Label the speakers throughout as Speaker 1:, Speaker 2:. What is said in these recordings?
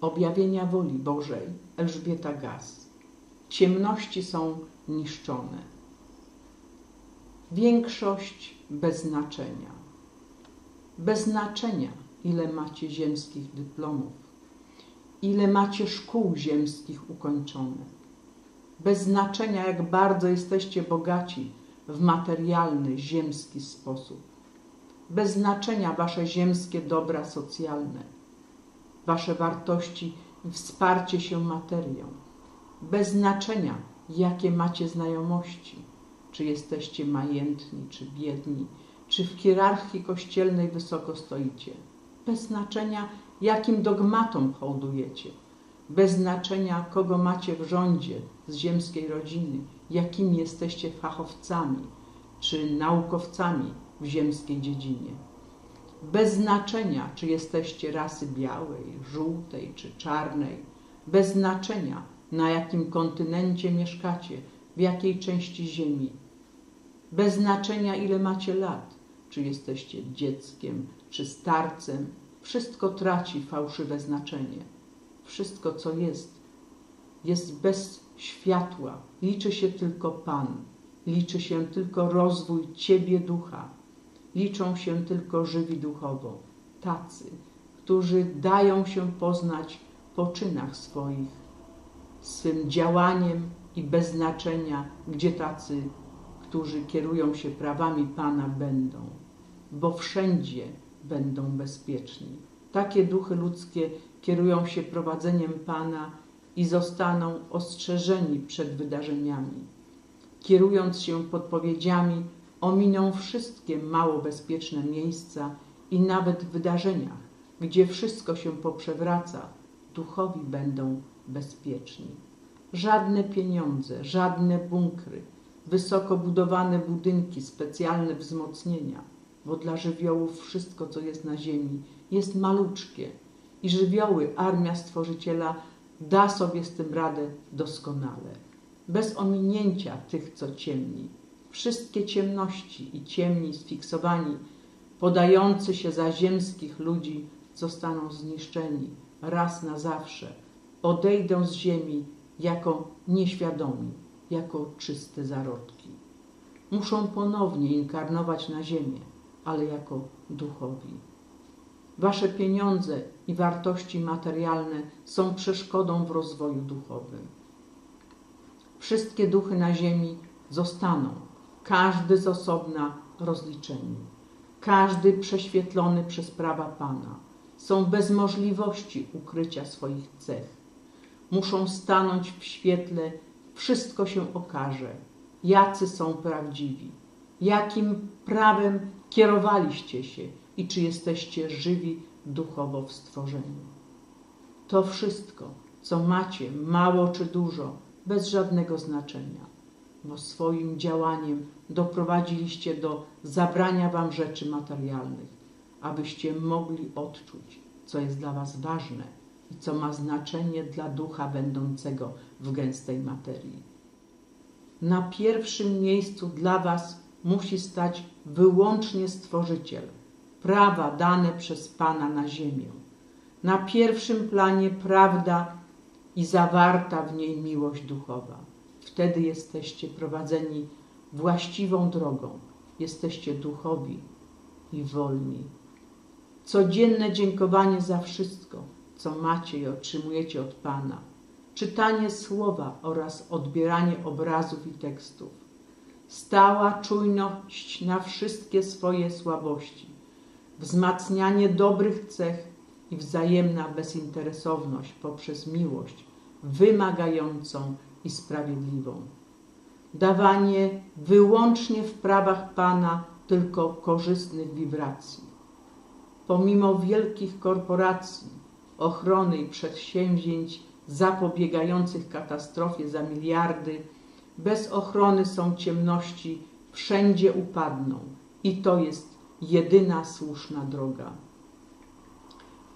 Speaker 1: objawienia woli Bożej Elżbieta Gaz. Ciemności są niszczone. Większość bez znaczenia. Bez znaczenia, ile macie ziemskich dyplomów, ile macie szkół ziemskich ukończone. Bez znaczenia, jak bardzo jesteście bogaci w materialny, ziemski sposób. Bez znaczenia wasze ziemskie dobra socjalne, wasze wartości i wsparcie się materią. Bez znaczenia, jakie macie znajomości, czy jesteście majętni, czy biedni, czy w hierarchii kościelnej wysoko stoicie. Bez znaczenia, jakim dogmatom hołdujecie. Bez znaczenia, kogo macie w rządzie z ziemskiej rodziny, jakimi jesteście fachowcami czy naukowcami w ziemskiej dziedzinie. Bez znaczenia, czy jesteście rasy białej, żółtej czy czarnej, bez znaczenia, na jakim kontynencie mieszkacie, w jakiej części ziemi, bez znaczenia, ile macie lat, czy jesteście dzieckiem, czy starcem, wszystko traci fałszywe znaczenie. Wszystko, co jest, jest bez światła. Liczy się tylko Pan, liczy się tylko rozwój Ciebie ducha, liczą się tylko żywi duchowo, tacy, którzy dają się poznać po czynach swoich, swym działaniem i bez znaczenia, gdzie tacy, którzy kierują się prawami Pana będą, bo wszędzie będą bezpieczni. Takie duchy ludzkie kierują się prowadzeniem Pana i zostaną ostrzeżeni przed wydarzeniami. Kierując się podpowiedziami, ominą wszystkie mało bezpieczne miejsca i nawet wydarzeniach, gdzie wszystko się poprzewraca, duchowi będą bezpieczni. Żadne pieniądze, żadne bunkry, wysoko budowane budynki, specjalne wzmocnienia, bo dla żywiołów wszystko, co jest na ziemi, jest maluczkie i żywioły Armia Stworzyciela da sobie z tym radę doskonale, bez ominięcia tych, co ciemni. Wszystkie ciemności i ciemni sfiksowani, podający się za ziemskich ludzi, zostaną zniszczeni raz na zawsze. Odejdą z ziemi jako nieświadomi, jako czyste zarodki. Muszą ponownie inkarnować na ziemię, ale jako duchowi. Wasze pieniądze i wartości materialne są przeszkodą w rozwoju duchowym. Wszystkie duchy na ziemi zostaną, każdy z osobna rozliczeni, każdy prześwietlony przez prawa Pana. Są bez możliwości ukrycia swoich cech. Muszą stanąć w świetle, wszystko się okaże, jacy są prawdziwi, jakim prawem kierowaliście się i czy jesteście żywi duchowo w stworzeniu. To wszystko, co macie, mało czy dużo, bez żadnego znaczenia, bo swoim działaniem doprowadziliście do zabrania wam rzeczy materialnych, abyście mogli odczuć, co jest dla was ważne i co ma znaczenie dla ducha będącego w gęstej materii. Na pierwszym miejscu dla was musi stać wyłącznie Stworzyciel, prawa dane przez Pana na ziemię. Na pierwszym planie prawda i zawarta w niej miłość duchowa. Wtedy jesteście prowadzeni właściwą drogą, jesteście duchowi i wolni. Codzienne dziękowanie za wszystko, co macie i otrzymujecie od Pana, czytanie słowa oraz odbieranie obrazów i tekstów, stała czujność na wszystkie swoje słabości, wzmacnianie dobrych cech i wzajemna bezinteresowność poprzez miłość wymagającą i sprawiedliwą. Dawanie wyłącznie w prawach Pana tylko korzystnych wibracji. Pomimo wielkich korporacji, ochrony i przedsięwzięć zapobiegających katastrofie za miliardy, bez ochrony są ciemności, wszędzie upadną i to jest jedyna słuszna droga.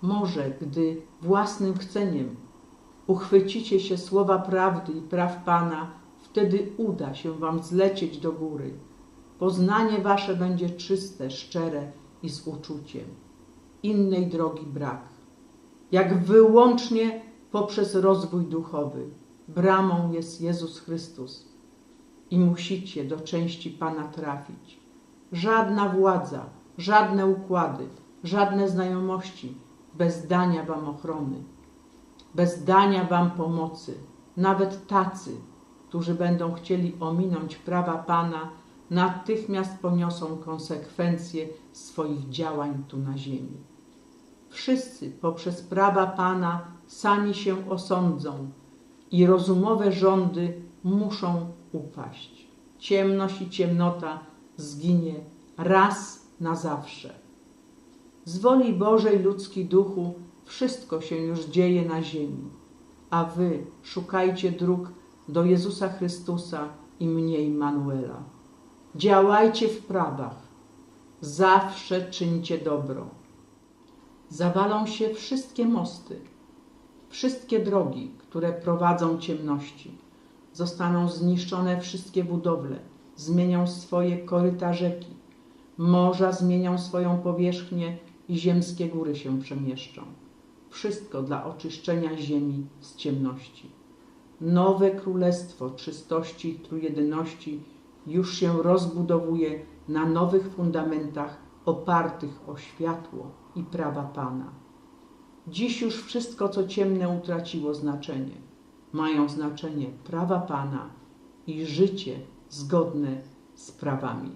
Speaker 1: Może gdy własnym chceniem uchwycicie się słowa prawdy i praw Pana, wtedy uda się wam zlecieć do góry. Poznanie wasze będzie czyste, szczere i z uczuciem. Innej drogi brak. jak wyłącznie poprzez rozwój duchowy. Bramą jest Jezus Chrystus i musicie do części Pana trafić. Żadna władza, żadne układy, żadne znajomości bez dania Wam ochrony, bez dania Wam pomocy, nawet tacy, którzy będą chcieli ominąć prawa Pana, natychmiast poniosą konsekwencje swoich działań tu na ziemi. Wszyscy poprzez prawa Pana sami się osądzą i rozumowe rządy muszą upaść. Ciemność i ciemnota zginie raz na zawsze. Z woli Bożej ludzki duchu wszystko się już dzieje na ziemi, a wy szukajcie dróg do Jezusa Chrystusa i mnie Manuela. Działajcie w prawach, zawsze czyńcie dobro. Zawalą się wszystkie mosty, wszystkie drogi, które prowadzą ciemności. Zostaną zniszczone wszystkie budowle, zmienią swoje koryta rzeki, morza zmienią swoją powierzchnię i ziemskie góry się przemieszczą. Wszystko dla oczyszczenia ziemi z ciemności. Nowe królestwo czystości i trójjedyności już się rozbudowuje na nowych fundamentach opartych o światło i prawa Pana. Dziś już wszystko, co ciemne, utraciło znaczenie. Mają znaczenie prawa Pana i życie zgodne z prawami.